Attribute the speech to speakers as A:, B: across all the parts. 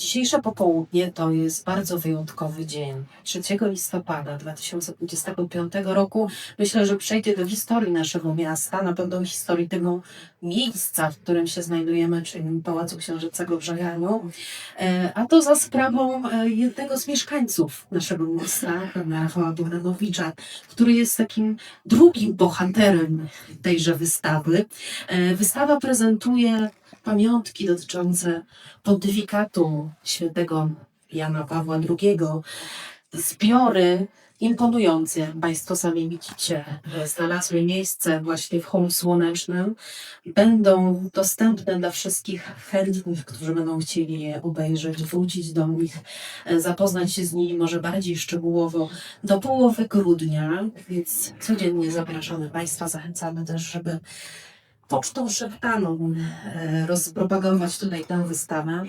A: Dzisiejsze popołudnie to jest bardzo wyjątkowy dzień. 3 listopada 2025 roku myślę, że przejdzie do historii naszego miasta, na pewno historii tego miejsca, w którym się znajdujemy, czyli Pałacu Książęcego w. E, A to za sprawą e, jednego z mieszkańców naszego miasta, pana Rafała Bogdanowicza, który jest takim drugim bohaterem tejże wystawy. E, Wystawa prezentuje pamiątki dotyczące pontyfikatu świętego Jana Pawła II, zbiory imponujące, Państwo sami widzicie, znalazły miejsce właśnie w Holu Słonecznym, będą dostępne dla wszystkich chętnych, którzy będą chcieli je obejrzeć, wrócić do nich, zapoznać się z nimi może bardziej szczegółowo do połowy grudnia, więc codziennie zapraszamy Państwa, zachęcamy też, żeby pocztą szeptaną e, rozpropagować tutaj tę wystawę.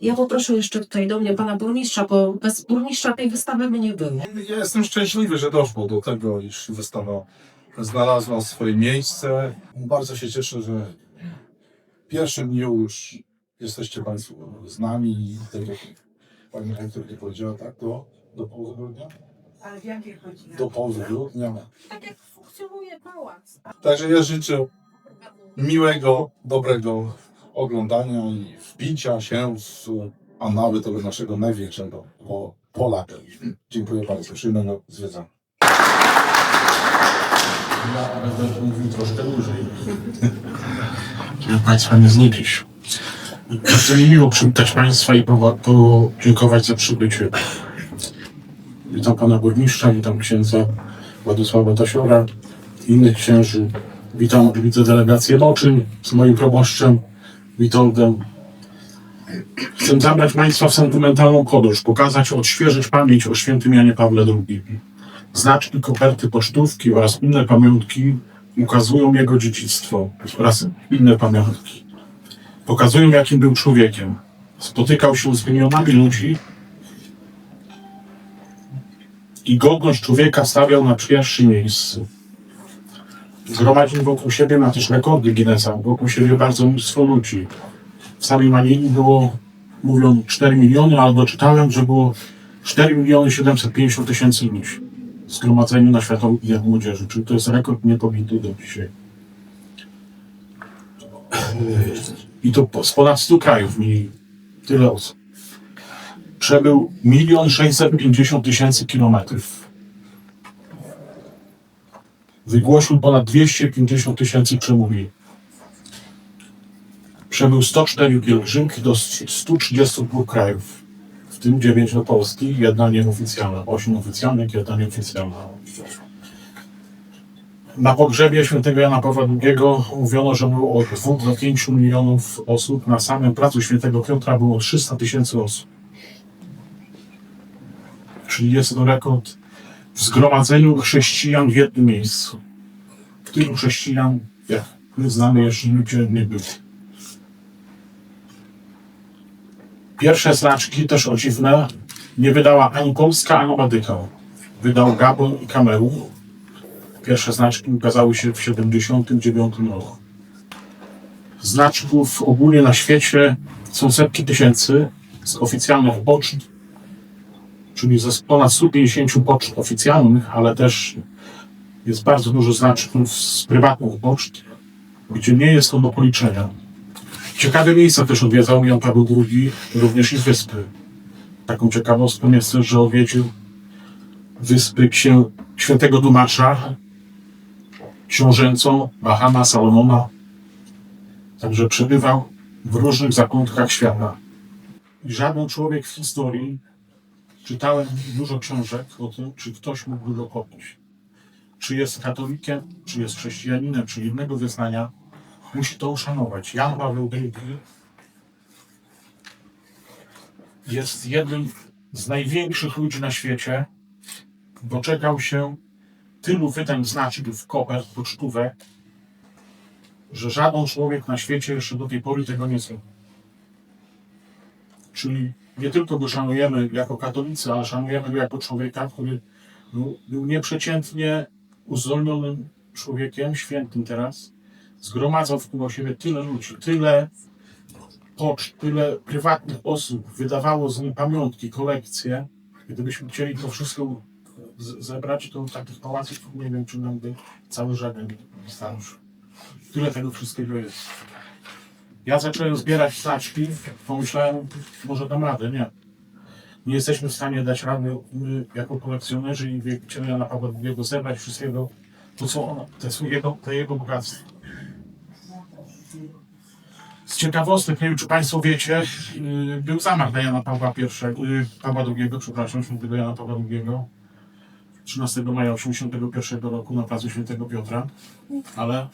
A: Ja poproszę jeszcze tutaj do mnie pana burmistrza, bo bez burmistrza tej wystawy by nie było.
B: Ja jestem szczęśliwy, że doszło do tego, iż wystawa znalazła swoje miejsce. Bardzo się cieszę, że w pierwszym dniu już jesteście Państwo z nami i tak jak Pani Rektor nie powiedziała, tak, do, do połowy grudnia?
A: Ale w jakich godzinach?
B: Do połowy grudnia.
A: Tak jak funkcjonuje pałac.
B: Także ja życzę miłego, dobrego oglądania i wbicia się w anały tego naszego największego po- Polaka. Dziękuję bardzo. Przyjemnego zwiedzania.
C: Ja będę mówił troszkę dłużej. Żeby Państwa nie znudzić. Bardzo mi miło przywitać Państwa i podziękować za przybycie. Witam Pana Burmistrza, witam księdza Władysława Tasiora, innych księży. Witam, widzę delegację Moczyn z moim proboszczem Witoldem. Chcę zabrać Państwa w sentymentalną podróż, pokazać, odświeżyć pamięć o świętym Janie Pawle II. Znaczki, koperty, pocztówki oraz inne pamiątki ukazują jego dziedzictwo oraz inne pamiątki. Pokazują, jakim był człowiekiem. Spotykał się z milionami ludzi i godność człowieka stawiał na pierwszym miejscu. Zgromadził wokół siebie, ma też rekordy Guinnessa, wokół siebie bardzo mnóstwo ludzi. W samej Manili było, mówią, 4 miliony, albo czytałem, że było 4 miliony 750 tysięcy ludzi zgromadzeniu na Światowym Dniach Młodzieży. Czyli to jest rekord niepobity do dzisiaj. I to z ponad 100 krajów mieli tyle osób. Przebył 1 650 tysięcy kilometrów. Wygłosił ponad 250 tysięcy przemówień. Przebył 104 pielgrzymki do 132 krajów w tym 9 do Polski, jedna nieoficjalna, 8 oficjalnych, jedna nieoficjalna. Na pogrzebie świętego Jana Pawła II mówiono, że było od 2 do 5 milionów osób. Na samym placu świętego Piotra było 300 tysięcy osób. Czyli jest to rekord w zgromadzeniu chrześcijan w jednym miejscu. Tylu chrześcijan, jak my znamy, jeszcze nie było. Pierwsze znaczki, też o dziwne, nie wydała ani Polska, ani Badykał. Wydał Gabon i Kamerun. Pierwsze znaczki ukazały się w 79 roku. Znaczków ogólnie na świecie są setki tysięcy z oficjalnych poczt, czyli ze ponad 150 poczt oficjalnych, ale też jest bardzo dużo znaczków z prywatnych poczt, gdzie nie jest to do policzenia. Ciekawe miejsca też odwiedzał Jan Paweł II, również i wyspy. Taką ciekawostką jest też, że odwiedził wyspy księ... świętego Dumacza, książęcą Bahama Salomona. Także przebywał w różnych zakątkach świata. Żaden człowiek w historii, czytałem dużo książek o tym, czy ktoś mógłby go pobić. Czy jest katolikiem, czy jest chrześcijaninem, czy innego wyznania, musi to uszanować. Jan Paweł II jest jednym z największych ludzi na świecie. Doczekał się tylu wydań znaczków, kopert, pocztówek, że żaden człowiek na świecie jeszcze do tej pory tego nie zrobił. Czyli nie tylko go szanujemy jako katolicy, ale szanujemy go jako człowieka, który był, był nieprzeciętnie uzdolnionym człowiekiem, świętym teraz, zgromadzał wokół siebie tyle ludzi, tyle poczt, tyle prywatnych osób wydawało z nim pamiątki, kolekcje. Gdybyśmy chcieli to wszystko zebrać, to takich pałaców nie wiem, czy nam by cały żaden starszy. Tyle tego wszystkiego jest. Ja zacząłem zbierać znaczki, pomyślałem, może dam radę, nie. Nie jesteśmy w stanie dać rady my, jako kolekcjonerzy i wielbiciele Jana Pawła II zebrać wszystkiego, to co te, swojego, te jego bogactwo. Z ciekawostek, nie wiem czy Państwo wiecie, yy, był zamach na Jana Pawła I, yy, Pawła II, przepraszam, świętego Jana Pawła II, 13 maja 1981 roku na placu Świętego Piotra, ale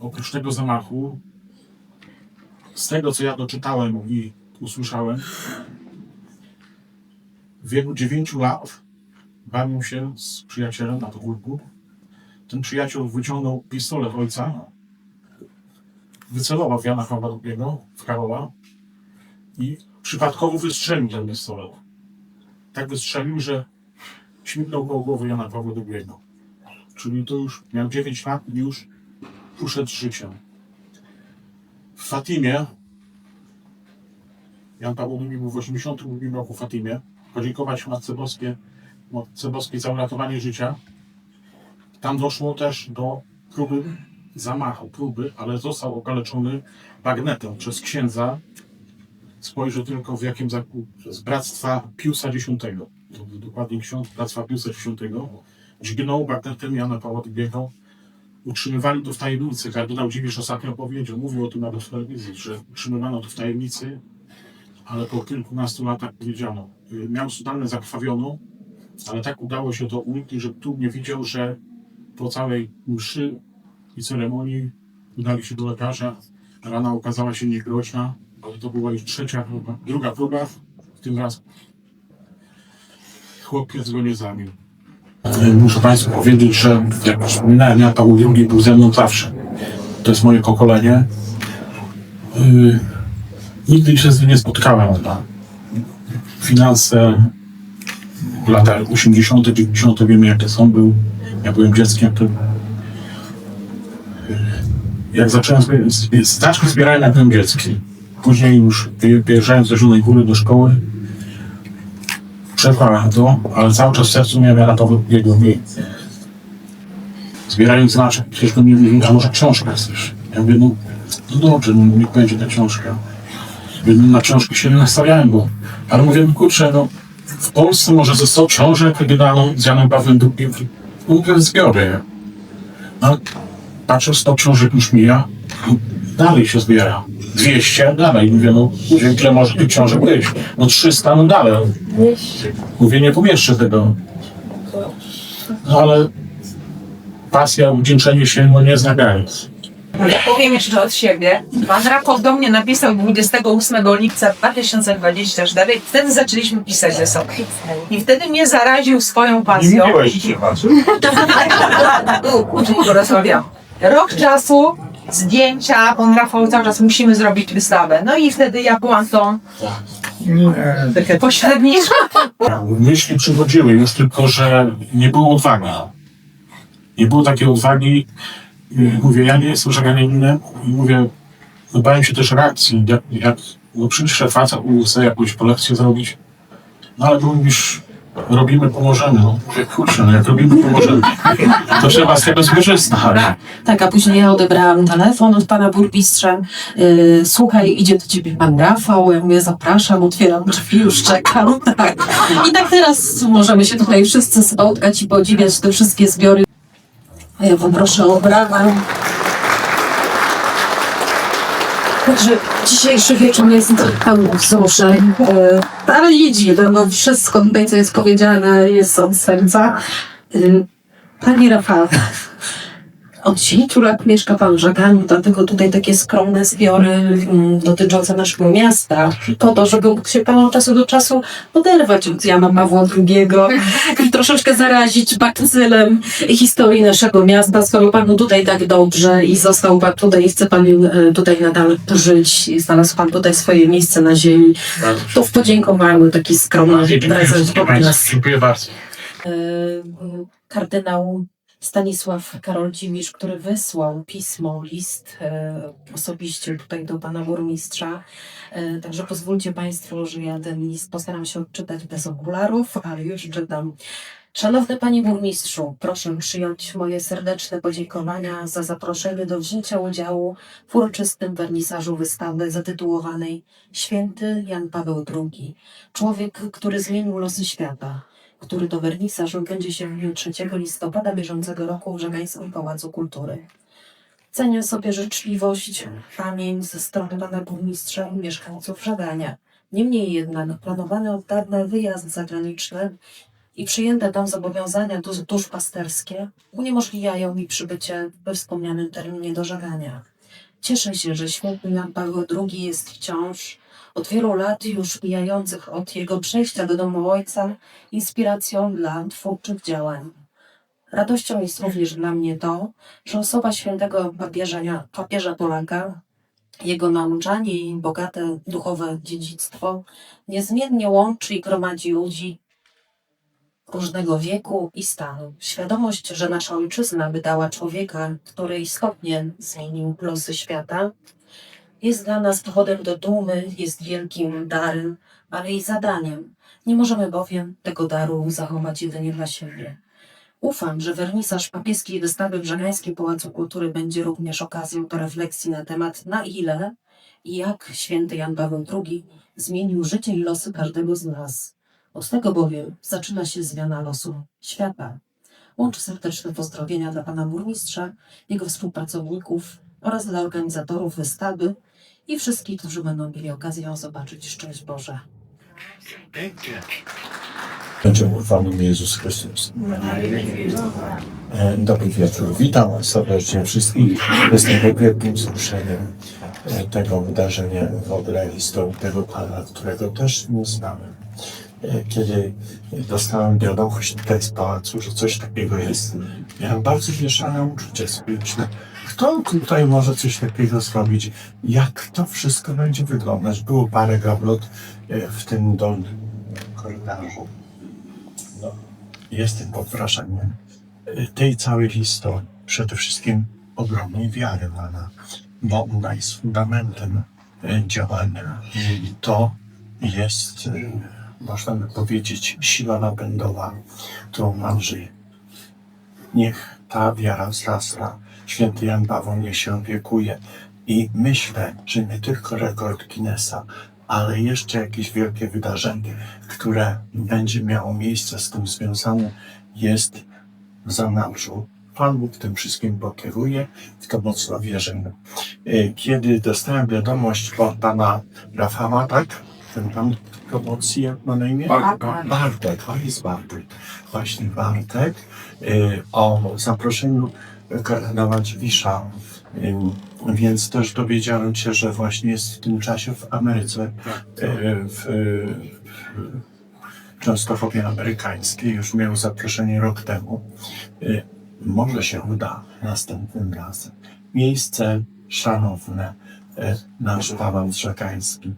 C: oprócz tego zamachu, z tego co ja doczytałem i usłyszałem, w wieku 9 lat bawił się z przyjacielem na podwórku. Ten przyjaciel wyciągnął pistolet ojca, wycelował w Jana Pawła II, w Karola i przypadkowo wystrzelił ten pistolet. Tak wystrzelił, że śmignął koło głowy Jana Pawła II. Czyli to już miał 9 lat i już uszedł z życiem. W Fatimie, Jan Paweł II w 82 roku Fatimie, podziękować Matce Boskiej, Matce Boskiej za uratowanie życia. Tam doszło też do próby zamachu, próby, ale został okaleczony bagnetem przez księdza. Spojrzę tylko w jakim zakup, z Bractwa Piusa X. To dokładnie ksiądz Bractwa Piusa X. Dźgnął bagnetem Jana Pawła II. Utrzymywali to w tajemnicy. Kardynał Dziwisz ostatnio powiedział, mówił o tym w telewizji, że utrzymywano to w tajemnicy, ale po kilkunastu latach powiedziano. y, Miał sudannę zakrwawioną, ale tak udało się to uniknąć, że tu nie widział, że po całej mszy i ceremonii udali się do lekarza. Rana okazała się niegroźna, ale to była już trzecia próba, druga próba, w tym raz chłopiec go nie zabił. Muszę Państwu powiedzieć, że jak wspominałem, Jan Paweł II był ze mną zawsze. To jest moje pokolenie. Yy, nigdy się z nim nie spotkałem. Na finanse w latach 80., 90. wiemy jakie są. Był, ja byłem dzieckiem, to jak zacząłem znaczki zbierałem jak byłem dzieckiem. Później już wyjeżdżając ze Zielonej Góry do szkoły, przerwałem ale cały czas w sercu miałem Jana Pawła II i zbierając znaczek, ktoś do a może książka chcesz? Ja mówię, no, no dobrze, no niech będzie ta książka. Mówię, no, na książki się nie nastawiałem, bo, ale mówię, no kurczę, no w Polsce może ze 100 książek wydaną z Janem Pawłem II, mówię, zbiorę je. No, patrzę, 100 książek już mija, dalej się zbiera. 200, dalej. Mówię, no mówię, ile może tych książek być? No 300, no dalej. Mówię, nie pomieszczę tego. No ale pasja, wdzięczenie się, no nie zna granic.
D: Ja powiem jeszcze od siebie. Pan Rafał do mnie napisał 28 lipca 2024. Wtedy zaczęliśmy pisać ze sobą. I wtedy mnie zaraził swoją pasją. Porozmawiam. Rok czasu, zdjęcia, pan Rafał cały czas musimy zrobić wystawę. No i wtedy ja byłam tą takie pośredniczką.
C: Myśli przychodziły, już tylko, że nie było odwagi. Nie było takiej odwagi. Yy, Mówię, ja nie jestem żaganinem i mówię, no bałem się też reakcji, jak, jak no przyszedł facet, chce jakąś kolekcję zrobić, no ale tu mówisz, robimy, pomożemy. No kurczę, no jak robimy, pomożemy, to trzeba z tego skorzystać.
A: Tak, a później ja odebrałam telefon od pana burmistrza. Yy, słuchaj, idzie do ciebie pan Rafał. Ja mówię, zapraszam, otwieram drzwi, już czekam. Tak. I tak teraz możemy się tutaj wszyscy spotkać i podziwiać te wszystkie zbiory. Ja poproszę o brawa. Także dzisiejszy wieczór jest pełny wzruszeń, yy, ale jedzie, no wszystko tutaj, co jest powiedziane, jest od serca. Yy, Panie Rafał, od 10 lat mieszka Pan w Żaganiu, dlatego tutaj takie skromne zbiory mm, dotyczące naszego miasta, po to, żeby mógł się Pan od czasu do czasu oderwać od Jana Pawła II i troszeczkę zarazić bakcylem historii naszego miasta, skoro Panu tutaj tak dobrze i został Pan tutaj i chce Pan e, tutaj nadal żyć i znalazł Pan tutaj swoje miejsce na ziemi, to w podziękowaniu taki skromny prezent od nas.
C: Dziękuję bardzo.
A: E, kardynał Stanisław Karol Dzimisz, który wysłał pismo, list e, osobiście tutaj do pana burmistrza. E, także pozwólcie Państwo, że ja ten list postaram się odczytać bez okularów, ale już czytam. Szanowny Panie Burmistrzu, proszę przyjąć moje serdeczne podziękowania za zaproszenie do wzięcia udziału w uroczystym wernisażu wystawy zatytułowanej Święty Jan Paweł II. Człowiek, który zmienił losy świata, który do wernisażu będzie się w dniu 3 listopada bieżącego roku w Żegańskim Pałacu Kultury. Cenię sobie życzliwość, pamięć ze strony pana burmistrza i mieszkańców Żagania. Niemniej jednak planowany od dawna wyjazd zagraniczny i przyjęte tam zobowiązania dusz- duszpasterskie uniemożliwiają mi przybycie we wspomnianym terminie do Żagania. Cieszę się, że święty Jan Paweł II jest wciąż od wielu lat już mijających od jego przejścia do domu ojca inspiracją dla twórczych działań. Radością jest również dla mnie to, że osoba świętego papieża, papieża Polaka, jego nauczanie i bogate duchowe dziedzictwo niezmiennie łączy i gromadzi ludzi różnego wieku i stanu. Świadomość, że nasza ojczyzna wydała człowieka, który istotnie zmienił losy świata, jest dla nas powodem do dumy, jest wielkim darem, ale i zadaniem. Nie możemy bowiem tego daru zachować jedynie dla siebie. Ufam, że wernisaż papieskiej wystawy w Żegańskim Pałacu Kultury będzie również okazją do refleksji na temat na ile i jak święty Jan Paweł II zmienił życie i losy każdego z nas. Od tego bowiem zaczyna się zmiana losu świata. Łączę serdeczne pozdrowienia dla pana burmistrza, jego współpracowników oraz dla organizatorów wystawy i wszystkich, którzy będą mieli okazję ją zobaczyć. Szczęść Boże.
E: Będzie imię Jezus Chrystus. E, Dobry wieczór. Witam serdecznie wszystkich. Jestem wielkim wzruszeniem e, tego wydarzenia w ogóle historii tego Pana, którego też nie znałem. E, Kiedy dostałem wiadomość tutaj z pałacu, że coś takiego jest, miałem bardzo mieszane uczucia społeczne. Kto tutaj może coś takiego zrobić? Jak to wszystko będzie wyglądać? Było parę gablot e, w tym dolnym korytarzu. No, jestem pod wrażeniem y, tej całej historii. Przede wszystkim ogromnej wiary Pana, bo ona jest fundamentem y, działania. I to jest, można by powiedzieć, siła napędowa, którą nam żyje. Niech ta wiara wzrasta. Święty Jan Paweł niech się opiekuje. I myślę, że nie tylko rekord Guinnessa, ale jeszcze jakieś wielkie wydarzenie, które będzie miało miejsce z tym związane, jest w zanadrzu. Pan Bóg tym wszystkim pokieruje, w to mocno wierzymy. E, Kiedy dostałem wiadomość od pana Rafała, tak? Ten pan promocji, jak ma na imię?
B: Bartek.
E: Bartek, o jest Bartek. Właśnie Bartek o zaproszeniu kardynała Dziwisza. Ym, Więc też dowiedziałem się, że właśnie jest w tym czasie w Ameryce, e, w, w Częstochowie Amerykańskiej. Już miał zaproszenie rok temu. Może się uda następnym razem. Miejsce szanowne, nasz Paweł Żekański.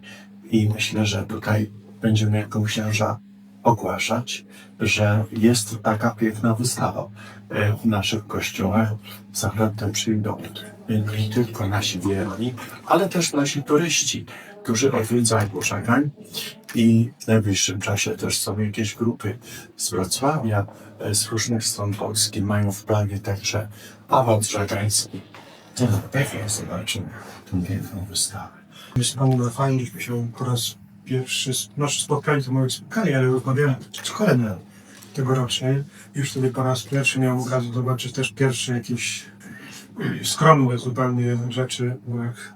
E: I myślę, że tutaj będziemy jako księża ogłaszać, że jest taka piękna wystawa e, w naszych kościołach. Zachętem przyjdą nie tylko nasi wierni, ale też nasi turyści, którzy odwiedzają Żagań i w najbliższym czasie też są jakieś grupy z Wrocławia, e, z różnych stron Polski mają w planie także Paweł Żagański. To na pewno zobaczymy tę piękną wystawę.
F: Jest pan fajnie, żeśmy się po raz pierwszy, nasze spotkali to moje spotkanie, ale rozmawiałem z kolejnym tegorocznie. Już wtedy po raz pierwszy miałem okazję zobaczyć też pierwsze jakieś y, skromne zupełnie rzeczy, bo jak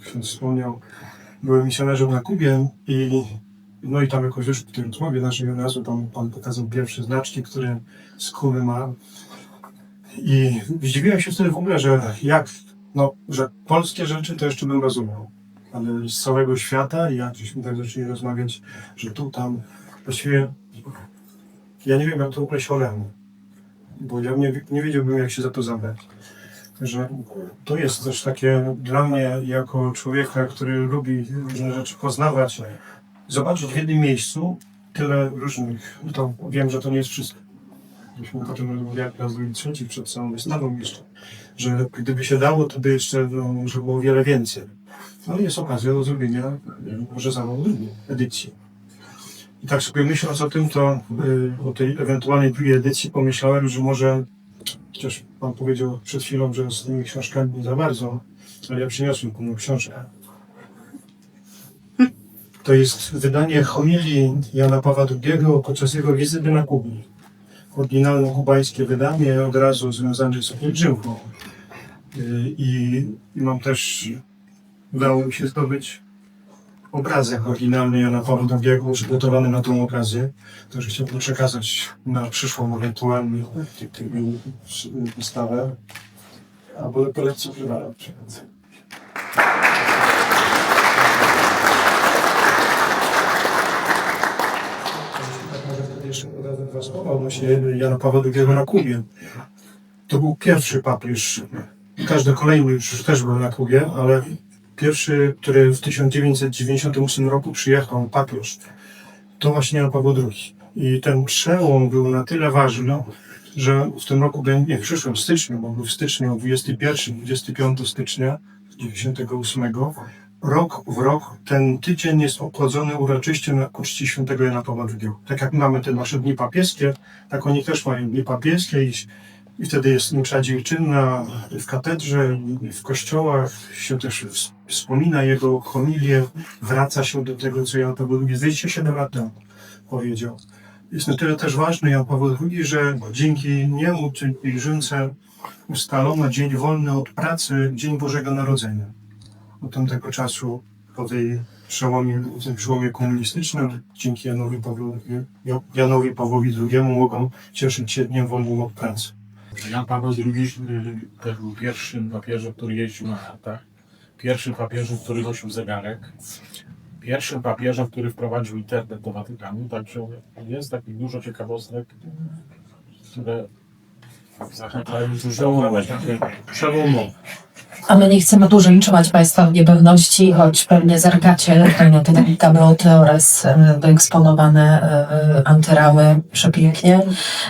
F: ksiądz wspomniał, byłem misjonarzem na Kubie i no i tam jakoś już w tej rozmowie naszej razu tam pan pokazał pierwsze znaczki, które z Kuby ma. I zdziwiłem się wtedy w ogóle, że jak, no, że polskie rzeczy to jeszcze bym rozumiał ale z całego świata i jak żeśmy tak zaczęli rozmawiać, że tu, tam, właściwie ja nie wiem, jak to określić bo ja nie, nie wiedziałbym, jak się za to zabrać. Że to jest też takie dla mnie, jako człowieka, który lubi różne rzeczy poznawać, zobaczyć w jednym miejscu tyle różnych, to wiem, że to nie jest wszystko. Myśmy potem rozmawiali raz drugi trzeci przed całą wystawą jeszcze, że gdyby się dało, to by jeszcze no, może było wiele więcej. Ale jest okazja do zrobienia może drugiej edycji. I tak sobie myśląc o tym, to y, o tej ewentualnej drugiej edycji pomyślałem, że może, chociaż Pan powiedział przed chwilą, że z tymi książkami nie za bardzo, ale ja przyniosłem panu książkę. To jest wydanie homilii Jana Pawła II podczas jego wizyty na Kubie. Oryginalne kubańskie wydanie, od razu związane z pielgrzymką. I, I mam też, udało mi się zdobyć obrazek oryginalny Jana Pawła II, przygotowany na tą okazję. Także chciałbym przekazać na przyszłą ewentualnie wystawę. Albo kolekcję prywatną. Jeszcze podam dwa słowa odnośnie Jana Pawła II na Kubie. To był pierwszy papież. Każdy kolejny już też był na Kubie, ale pierwszy, który w 1998 roku przyjechał, papież, to właśnie Jan Paweł II. I ten przełom był na tyle ważny, że w tym roku, nie, w przyszłym styczniu, bo był w styczniu 21, 25 stycznia 98, rok w rok ten tydzień jest obchodzony uroczyście na uczcie świętego Jana Pawła II. Tak jak mamy te nasze dni papieskie, tak oni też mają dni papieskie i, i wtedy jest msza dziękczynna w katedrze, w kościołach się też ws- wspomina jego homilię, wraca się do tego, co Jan Paweł II 27 lat temu powiedział. Jest na tyle też ważny Jan Paweł II, że dzięki niemu, tej pielgrzymce, ustalono dzień wolny od pracy, Dzień Bożego Narodzenia od tamtego czasu, po tej przełomie, tym przełomie komunistycznym, dzięki Janowi, Pawłowi, Janowi Pawłowi II mogą cieszyć się dniem wolnym od pracy.
C: Jan Paweł II y, też był pierwszym papieżem, który jeździł na nartach. Pierwszym papieżem, który nosił zegarek. Pierwszym papieżem, który wprowadził internet do Watykanu. Także jest takich dużo ciekawostek, które do przełomowe. Przełomowe.
A: A my nie chcemy dłużej trzymać Państwa w niepewności, choć pewnie na te Gabriel Teores e, wyeksponowane e, antyrały przepięknie.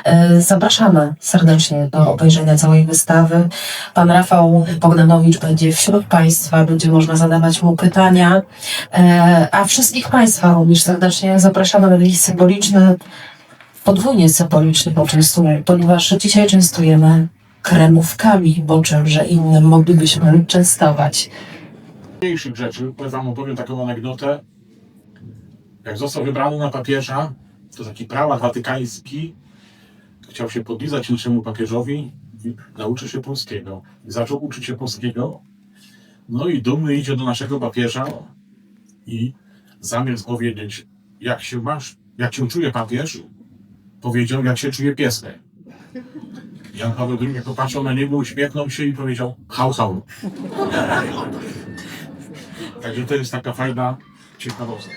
A: E, Zapraszamy serdecznie do obejrzenia całej wystawy. Pan Rafał Bogdanowicz będzie wśród Państwa, będzie można zadawać mu pytania, a wszystkich Państwa również serdecznie zapraszamy na taki symboliczny, podwójnie symboliczny poczęstunek, ponieważ dzisiaj częstujemy kremówkami, bo czymże innym moglibyśmy częstować.
C: mniejszych rzeczy, powiem wam opowiem taką anegdotę. Jak został wybrany na papieża, to taki prałat watykański chciał się podlizać naszemu papieżowi nauczy się polskiego. Zaczął uczyć się polskiego. No i dumny idzie do naszego papieża i zamiast powiedzieć, jak się masz, jak się czuje papież, powiedział, jak się czuje piesek. Jan Paweł II popatrzył na niego, uśmiechnął się i powiedział, hał, hał. Także to jest taka fajna ciekawostka.